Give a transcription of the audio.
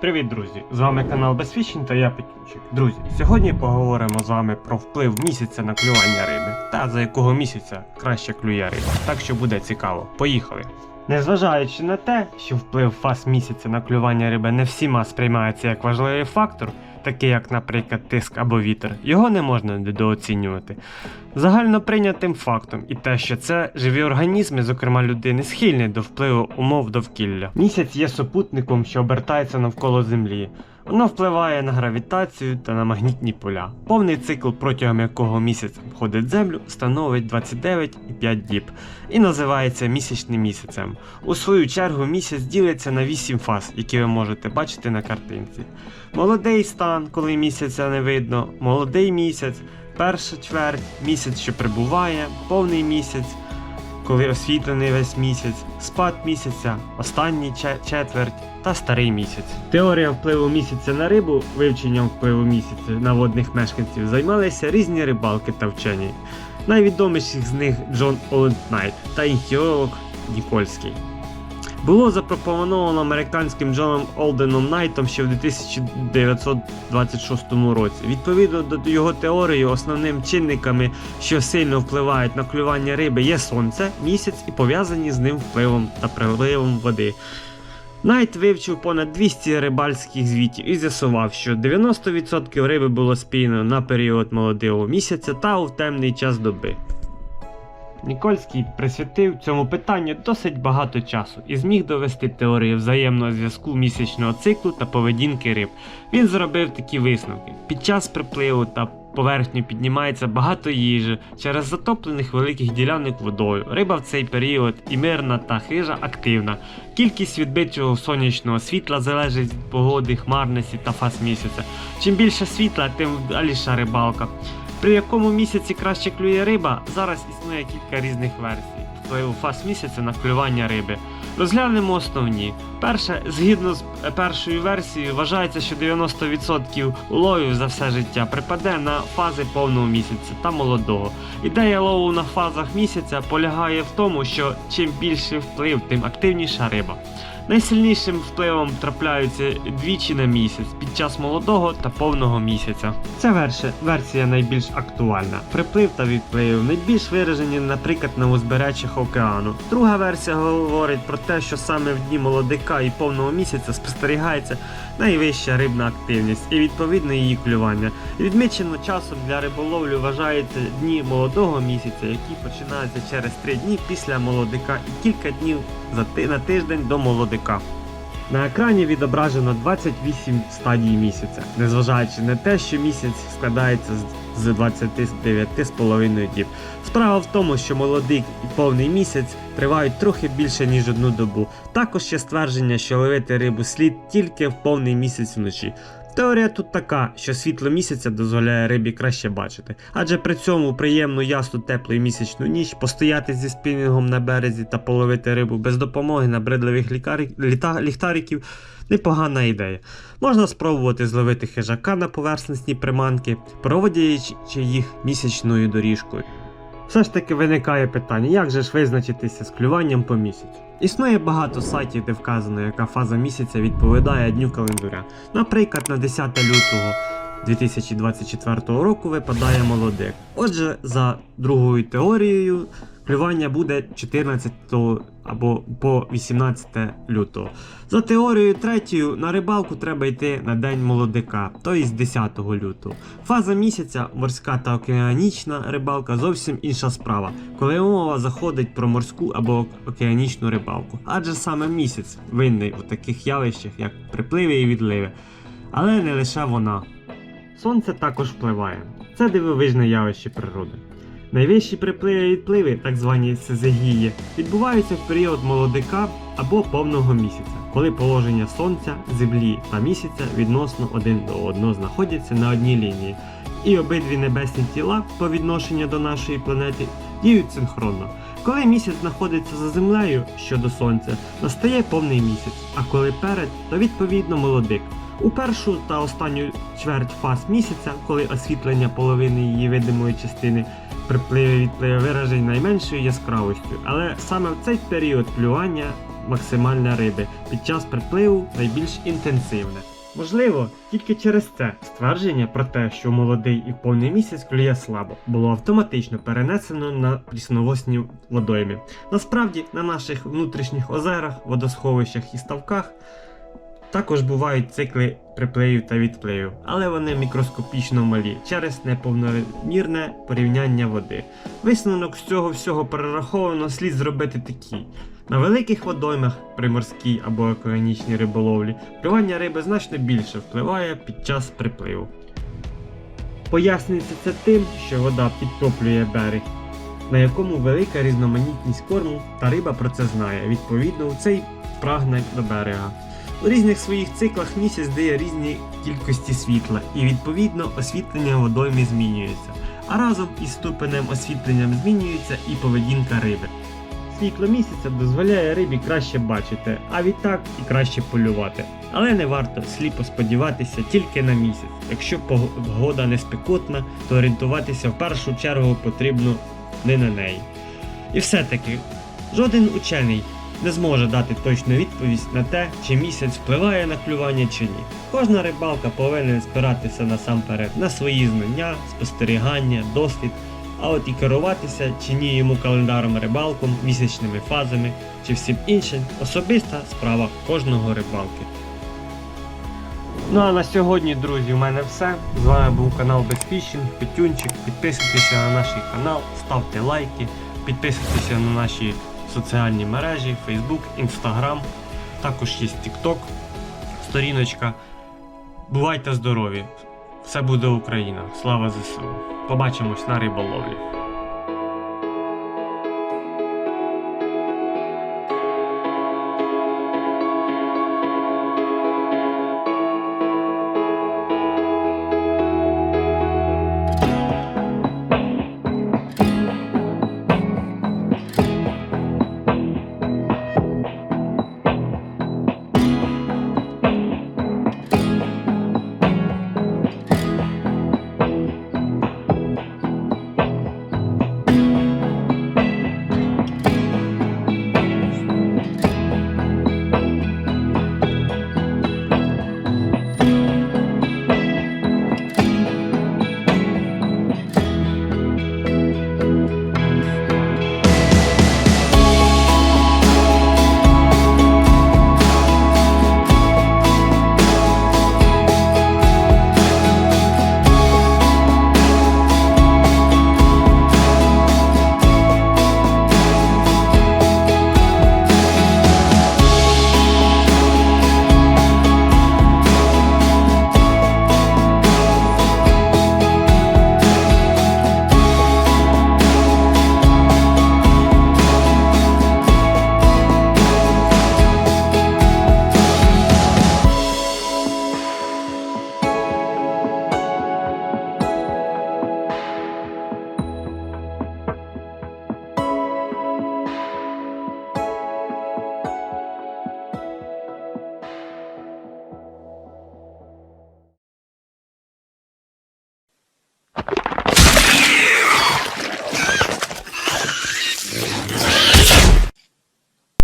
Привіт, друзі! З вами канал Безфішінь та я Петючик. Друзі, сьогодні поговоримо з вами про вплив місяця на клювання риби та за якого місяця краще клює риба. Так що буде цікаво. Поїхали! Незважаючи на те, що вплив фаз місяця на клювання риби не всіма сприймається як важливий фактор, такий як, наприклад, тиск або вітер, його не можна недооцінювати. Загально прийнятим фактом і те, що це живі організми, зокрема людини, схильні до впливу умов довкілля. Місяць є супутником, що обертається навколо Землі. Воно впливає на гравітацію та на магнітні поля. Повний цикл, протягом якого місяць обходить Землю, становить 29,5 діб і називається місячним місяцем. У свою чергу місяць ділиться на 8 фаз, які ви можете бачити на картинці. Молодий стан, коли місяця не видно, молодий місяць, перша чверть, місяць, що прибуває, повний місяць, коли освітлений весь місяць, спад місяця, останній четверть та старий місяць. Теорія впливу місяця на рибу, вивченням впливу місяця на водних мешканців займалися різні рибалки та вчені. Найвідоміших з них Джон Олентнайт та іхтіолог Нікольський. Було запропоновано американським Джоном Олденом Найтом ще в 1926 році. Відповідно до його теорії, основними чинниками, що сильно впливають на клювання риби, є сонце, місяць і пов'язані з ним впливом та приливом води. Найт вивчив понад 200 рибальських звітів і з'ясував, що 90% риби було спійно на період молодого місяця та у темний час доби. Нікольський присвятив цьому питанню досить багато часу і зміг довести теорію взаємного зв'язку місячного циклу та поведінки риб. Він зробив такі висновки: під час припливу та поверхню піднімається багато їжі через затоплених великих ділянок водою. Риба в цей період і мирна та хижа активна. Кількість відбитого сонячного світла залежить від погоди, хмарності та фаз місяця. Чим більше світла, тим вдаліша рибалка. При якому місяці краще клює риба, зараз існує кілька різних версій впливу фаз місяця на вклювання риби. Розглянемо основні. Перше, згідно з е, першою версією, вважається, що 90% уловів за все життя припаде на фази повного місяця та молодого. Ідея лову на фазах місяця полягає в тому, що чим більший вплив, тим активніша риба. Найсильнішим впливом трапляються двічі на місяць під час молодого та повного місяця. Ця версія, версія найбільш актуальна. Приплив та відплив найбільш виражені, наприклад, на узбережжях океану. Друга версія говорить про те, що саме в дні молодика і повного місяця спостерігається найвища рибна активність і відповідно її клювання. Відмічено часом для риболовлі вважаються дні молодого місяця, які починаються через 3 дні після молодика і кілька днів за ти- на тиждень до молодика. На екрані відображено 28 стадій місяця, незважаючи на те, що місяць складається з 29,5 діб. Справа в тому, що молодий і повний місяць тривають трохи більше, ніж одну добу. Також є ствердження, що ловити рибу слід тільки в повний місяць вночі. Теорія тут така, що світло місяця дозволяє рибі краще бачити, адже при цьому приємну ясну теплу і місячну ніч постояти зі спінінгом на березі та половити рибу без допомоги набридливих лікарі... літа... ліхтариків непогана ідея. Можна спробувати зловити хижака на поверхностні приманки, проводячи їх місячною доріжкою. Все ж таки виникає питання, як же ж визначитися з клюванням по місяцю? Існує багато сайтів, де вказано, яка фаза місяця відповідає дню календаря. Наприклад, на 10 лютого 2024 року випадає молодик. Отже, за другою теорією, клювання буде 14 або по 18 лютого. За теорією третьою, на рибалку треба йти на день молодика, тобто з 10 лютого. Фаза місяця, морська та океанічна рибалка зовсім інша справа, коли мова заходить про морську або океанічну рибалку. Адже саме місяць винний у таких явищах, як припливи і відливи. Але не лише вона. Сонце також впливає. Це дивовижне явище природи. Найвищі припливи і відпливи, так звані сезегії, відбуваються в період молодика або повного місяця, коли положення сонця, землі та місяця відносно один до одного знаходяться на одній лінії, і обидві небесні тіла по відношенню до нашої планети діють синхронно. Коли місяць знаходиться за землею щодо сонця, настає повний місяць, а коли перед, то відповідно молодик. У першу та останню чверть фаз місяця, коли освітлення половини її видимої частини припливи відпливи виражені найменшою яскравостю, але саме в цей період клювання максимальне риби під час припливу найбільш інтенсивне. Можливо, тільки через це ствердження про те, що молодий і повний місяць клює слабо, було автоматично перенесено на прісновосні водойми. Насправді, на наших внутрішніх озерах, водосховищах і ставках також бувають цикли припливів та відпливів, але вони мікроскопічно малі через неповномірне порівняння води. Висновок з цього всього перераховано слід зробити такий. На великих водоймах при морській або океанічній риболовлі плювання риби значно більше впливає під час припливу. Пояснюється це тим, що вода підтоплює берег, на якому велика різноманітність корму, та риба про це знає. Відповідно, цей прагне до берега. У різних своїх циклах місяць дає різні кількості світла, і відповідно освітлення водойми змінюється. А разом із ступенем освітленням змінюється і поведінка риби. Світло місяця дозволяє рибі краще бачити, а відтак і краще полювати. Але не варто сліпо сподіватися тільки на місяць. Якщо погода не спекотна, то орієнтуватися в першу чергу потрібно не на неї. І все-таки жоден учений не зможе дати точну відповідь на те, чи місяць впливає на клювання чи ні. Кожна рибалка повинна спиратися насамперед на свої знання, спостерігання, досвід, а от і керуватися чи ні йому календаром рибалком, місячними фазами чи всім іншим особиста справа кожного рибалки. Ну а на сьогодні, друзі, у мене все. З вами був канал Безфішінг, Петюнчик. Підписуйтеся на наш канал, ставте лайки, підписуйтеся на наші соціальні мережі, Facebook, Instagram. Також є TikTok, сторіночка. Бувайте здорові! Все буде Україна! Слава ЗСУ! Побачимось на риболовлі!